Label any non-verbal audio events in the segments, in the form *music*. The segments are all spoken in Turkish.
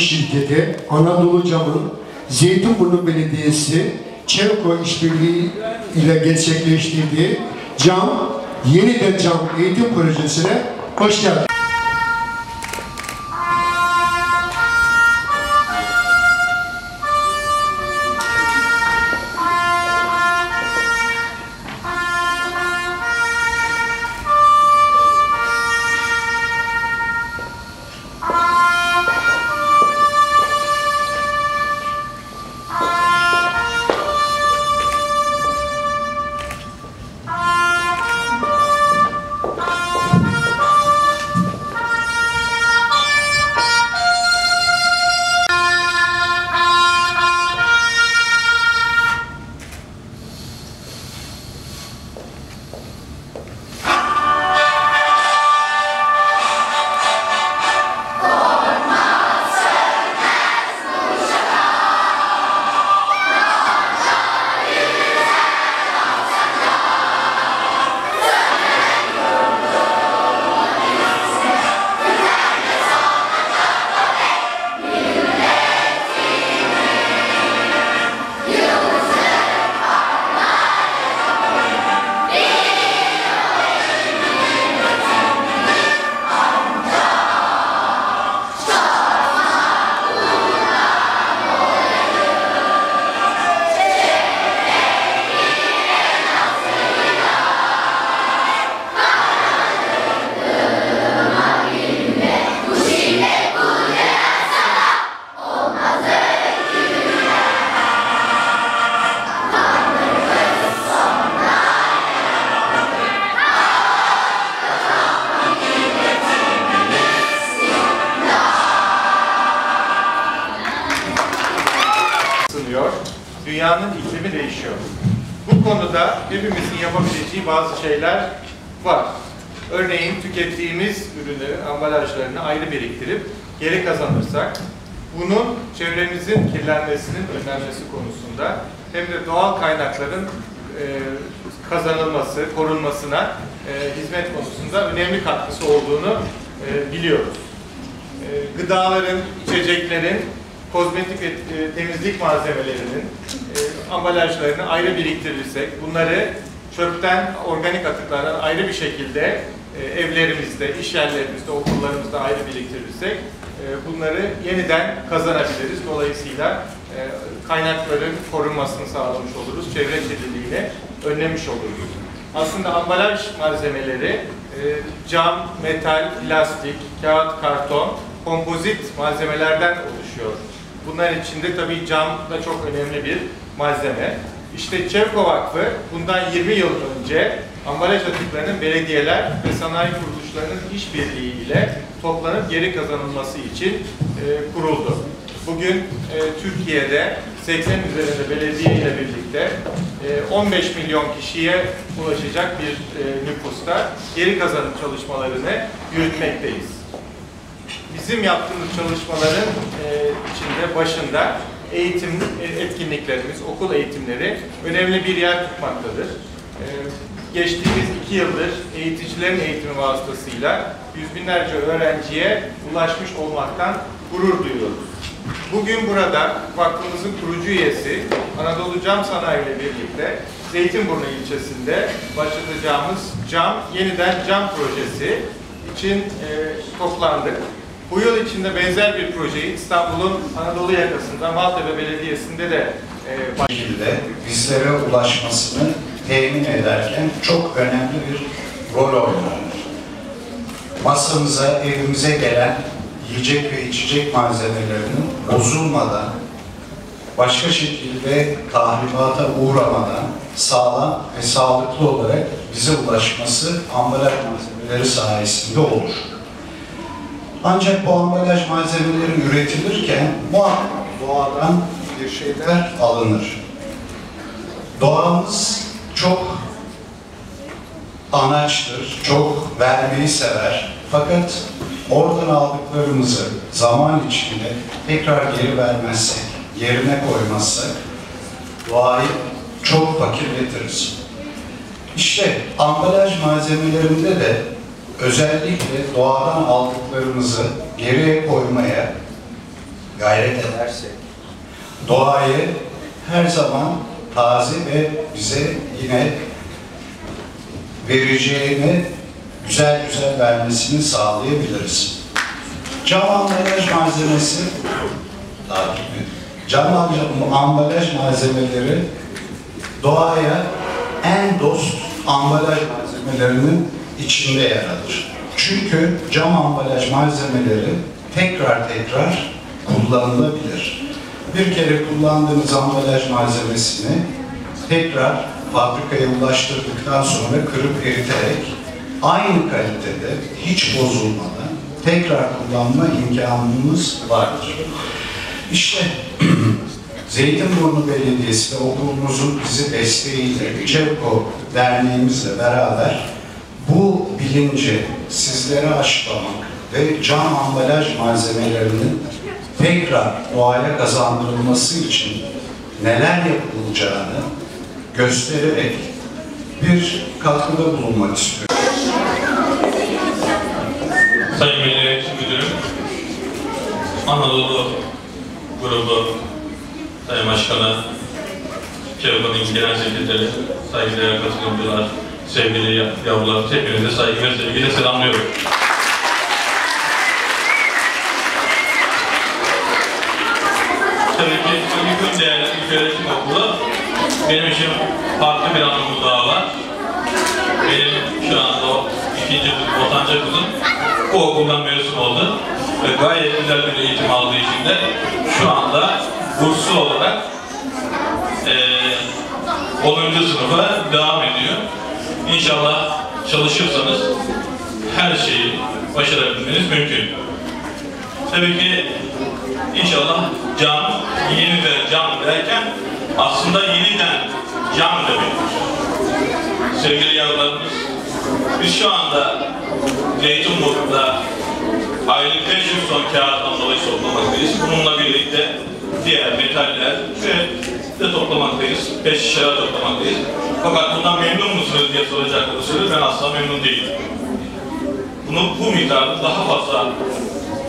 Şirketi, Anadolu Cam'ın Zeytinburnu Belediyesi, Çevko İşbirliği ile gerçekleştirdiği Cam, Yeniden Cam Eğitim Projesi'ne hoş geldiniz. Dünyanın iklimi değişiyor. Bu konuda hepimizin yapabileceği bazı şeyler var. Örneğin tükettiğimiz ürünlerin ambalajlarını ayrı biriktirip geri kazanırsak bunun çevremizin kirlenmesinin önlenmesi konusunda hem de doğal kaynakların e, kazanılması, korunmasına e, hizmet konusunda önemli katkısı olduğunu e, biliyoruz. E, gıdaların, içeceklerin, kozmetik ve e, temizlik malzemelerinin e, ambalajlarını ayrı biriktirirsek, bunları çöpten, organik atıklardan ayrı bir şekilde e, evlerimizde, iş yerlerimizde, okullarımızda ayrı biriktirirsek e, bunları yeniden kazanabiliriz. Dolayısıyla e, kaynakların korunmasını sağlamış oluruz, çevre kirliliğini önlemiş oluruz. Aslında ambalaj malzemeleri e, cam, metal, plastik, kağıt, karton, kompozit malzemelerden oluşuyor. Bunlar içinde tabii cam da çok önemli bir malzeme. İşte Çevko Vakfı bundan 20 yıl önce ambalaj atıklarının belediyeler ve sanayi kuruluşlarının işbirliğiyle toplanıp geri kazanılması için e, kuruldu. Bugün e, Türkiye'de 80 üzerinde belediye ile birlikte e, 15 milyon kişiye ulaşacak bir e, nüfusta geri kazanım çalışmalarını yürütmekteyiz. Bizim yaptığımız çalışmaların e, içinde başında eğitim e, etkinliklerimiz, okul eğitimleri önemli bir yer tutmaktadır. E, geçtiğimiz iki yıldır eğiticilerin eğitimi vasıtasıyla yüz binlerce öğrenciye ulaşmış olmaktan gurur duyuyoruz. Bugün burada vakfımızın kurucu üyesi Anadolu Cam Sanayi ile birlikte Zeytinburnu ilçesinde başlatacağımız cam, yeniden cam projesi için e, toplandık. Bu yıl içinde benzer bir projeyi İstanbul'un Anadolu yakasında Maltepe Belediyesi'nde de e, şekilde bizlere ulaşmasını temin ederken çok önemli bir rol oynar. Masamıza, evimize gelen yiyecek ve içecek malzemelerinin bozulmadan, başka şekilde tahribata uğramadan sağlam ve sağlıklı olarak bize ulaşması ambalaj malzemeleri sayesinde olur. Ancak bu ambalaj malzemeleri üretilirken muhakkak doğadan bir şeyler alınır. Doğamız çok anaçtır, çok vermeyi sever. Fakat oradan aldıklarımızı zaman içinde tekrar geri vermezsek, yerine koymazsak doğayı çok fakirletiriz. İşte ambalaj malzemelerinde de özellikle doğadan aldıklarımızı geriye koymaya gayret edersek doğayı her zaman taze ve bize yine vereceğini güzel güzel vermesini sağlayabiliriz. Cam ambalaj malzemesi. Cam ambalaj malzemeleri doğaya en dost ambalaj malzemelerinin içinde yer alır. Çünkü cam ambalaj malzemeleri tekrar tekrar kullanılabilir. Bir kere kullandığınız ambalaj malzemesini tekrar fabrikaya ulaştırdıktan sonra kırıp eriterek aynı kalitede hiç bozulmadan tekrar kullanma imkanımız vardır. İşte *clears throat* Zeytinburnu Belediyesi ve okulumuzun bizi desteğiyle, Cevko Derneğimizle beraber bu bilinci sizlere aşılamak ve cam ambalaj malzemelerinin tekrar doğaya kazandırılması için neler yapılacağını göstererek bir katkıda bulunmak istiyorum. Sayın Milli Müdürüm, Anadolu grubu Sayın Başkanı, Çevre'nin Genel Sekreteri, saygıdeğer katılımcılar, sevgili yavrular, hepinize saygı ve sevgiyle selamlıyorum. Tabii ki Ünikum Değerli İlköğretim Okulu benim için farklı bir anlamı daha var. Benim şu anda o ikinci ortanca kızım bu okuldan mezun oldu ve gayet güzel bir eğitim aldığı için de şu anda burslu olarak eee 10. sınıfa devam ediyor. İnşallah çalışırsanız her şeyi başarabilmeniz mümkün. Tabii ki inşallah cam, yeniden cam derken aslında yeniden cam demektir. Sevgili yavrularımız, biz şu anda Zeytinburnu'da aylık 500 ton kağıttan dolayı toplamaktayız. Bununla birlikte diğer metaller ve de toplamaktayız. Peş şişeler toplamaktayız. Fakat bundan memnun musunuz diye soracak olursanız ben asla memnun değilim. Bunun bu miktarın daha fazla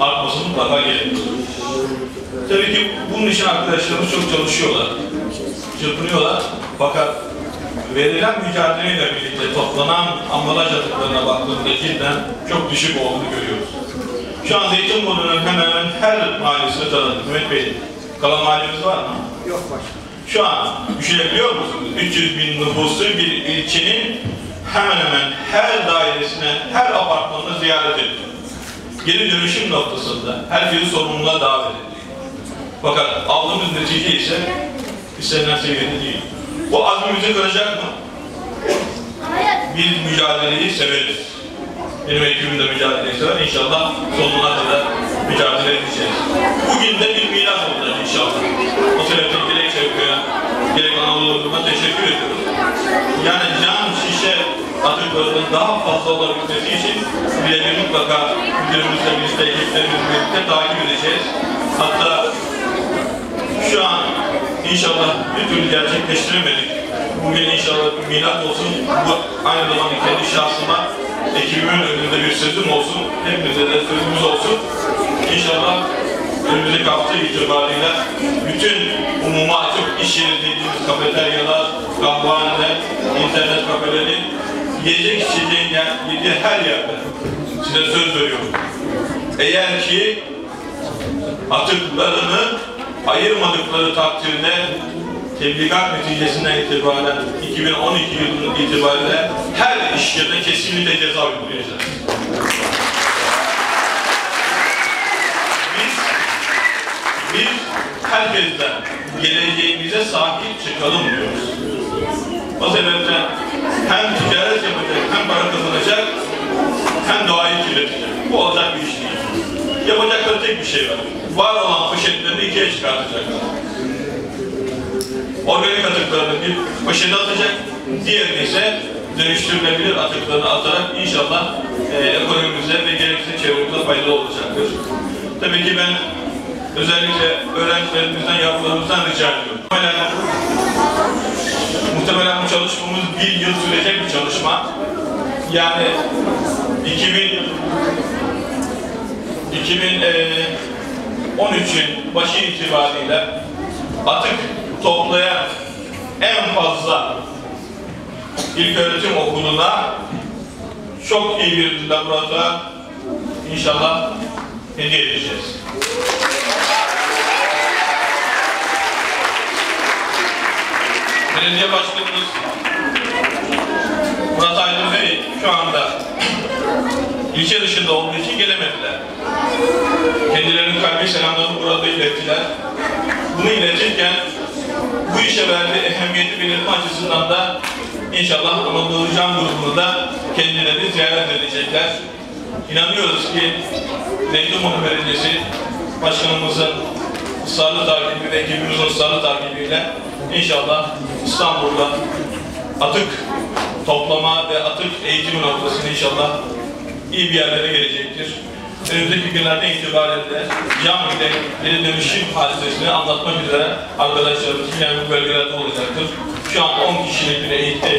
artması mutlaka gerekir. Tabii ki bunun için arkadaşlarımız çok çalışıyorlar. Çırpınıyorlar. Fakat verilen mücadeleyle birlikte toplanan ambalaj atıklarına baktığımızda cidden çok düşük olduğunu görüyoruz. Şu an Zeytinburnu'nun hemen hemen her mahallesini tanıdık. Mehmet Bey, kalan mahallemiz var mı? Yok başkanım. Şu an düşünebiliyor musunuz? 300 bin nüfuslu bir ilçenin hemen hemen her dairesine, her apartmanına ziyaret ettik. Geri dönüşüm noktasında herkesi sorumluluğa davet ettik. Fakat aldığımız netice ise istenilen seviyede değil. Bu azmimizi kıracak mı? Biz mücadeleyi severiz. Benim ekibim de mücadeleyi sever. İnşallah sonuna kadar mücadele edeceğiz. Bugün de bir milat olacak inşallah. O sebeple Grubu'na teşekkür ediyoruz. Yani cam şişe atıkları oranının daha fazla olabilmesi için birebir mutlaka müdürümüzle birlikte, ekiplerimizle birlikte takip edeceğiz. Hatta şu an inşallah bir türlü gerçekleştiremedik. Bugün inşallah bir milat olsun. Bu aynı zamanda kendi şahsıma, ekibimin önünde bir sözüm olsun. Hepimize de sözümüz olsun. İnşallah önümüzdeki hafta itibariyle bütün umuma açık iş yeri dediğimiz kafeteryalar, kahvehaneler, internet kafeleri, yiyecek içeceğin yer, yediği her yerde size söz veriyorum. Eğer ki atıklarını ayırmadıkları takdirde tebligat neticesinden itibaren 2012 yılının itibariyle her iş yerine kesinlikle ceza uygulayacağız. Biz, biz herkesten geleceğimize sahip çıkalım diyoruz. O sebepten hem ticaret yapacak, hem para kazanacak, hem doğayı kirletecek. Bu olacak bir iş değil. Yapacakları tek bir şey var. Var olan poşetlerini ikiye çıkartacaklar. Organik atıklarını bir poşete atacak, diğerini ise dönüştürülebilir atıklarını atarak inşallah e, ekonomimize ve gerekirse çevremize faydalı olacaktır. Tabii ki ben özellikle öğrencilerimizden, yavrularımızdan rica ediyorum. Muhtemelen, muhtemelen bu çalışmamız bir yıl sürecek bir çalışma. Yani 2000 2013'ün başı itibariyle atık toplayan en fazla ilköğretim okuluna çok iyi bir laboratuvar inşallah hediye edeceğiz. Belediye Başkanımız Murat Aydın Bey şu anda ilçe dışında olduğu için gelemediler. Kendilerinin kalbi selamlarını burada ilettiler. Bunu iletirken bu işe verdiği ehemmiyeti belirtme açısından da inşallah Anadolu Can grubunu da kendileri ziyaret edecekler. İnanıyoruz ki Zeytinburnu Belediyesi Başkanımızın ısrarlı takibi ve ekibimizin ısrarlı takibiyle inşallah İstanbul'da atık toplama ve atık eğitimi noktasını inşallah iyi bir yerlere gelecektir. Önümüzdeki günlerde itibaren de cam ile geri dönüşüm hadisesini anlatmak üzere arkadaşlarımız yine bu bölgelerde olacaktır. Şu an 10 kişilik bir eğitim,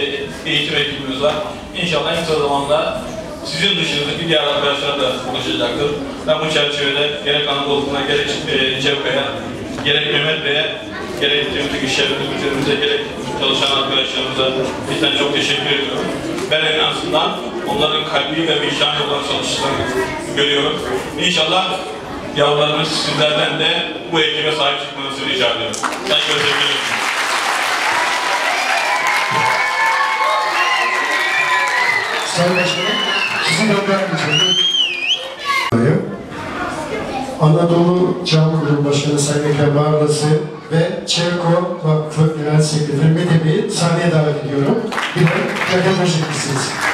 eğitim ekibimiz var. İnşallah en kısa zamanda sizin dışınızdaki diğer arkadaşlar da buluşacaktır. Ben bu çerçevede gerek Anadolu'na gerek e, Cevka'ya, gerek Mehmet Bey'e, gerek temizlik işlerimiz müdürümüze, gerek çalışan arkadaşlarımıza bizden çok teşekkür ediyorum. Ben en azından onların kalbi ve vicdanı olarak çalıştıklarını görüyorum. İnşallah yavrularımız sizlerden de bu ekibe sahip çıkmanızı rica ediyorum. Saygı ve sevgiyle. Sayın Başkanım, sizi göndermeyeceğim. Anadolu Cam Kurulu Başkanı Sayın Ekrem Bağırlısı ve Çevko Vakfı Genel Sekreteri Mete sahneye davet ediyorum. Bir de plaket başlayabilirsiniz.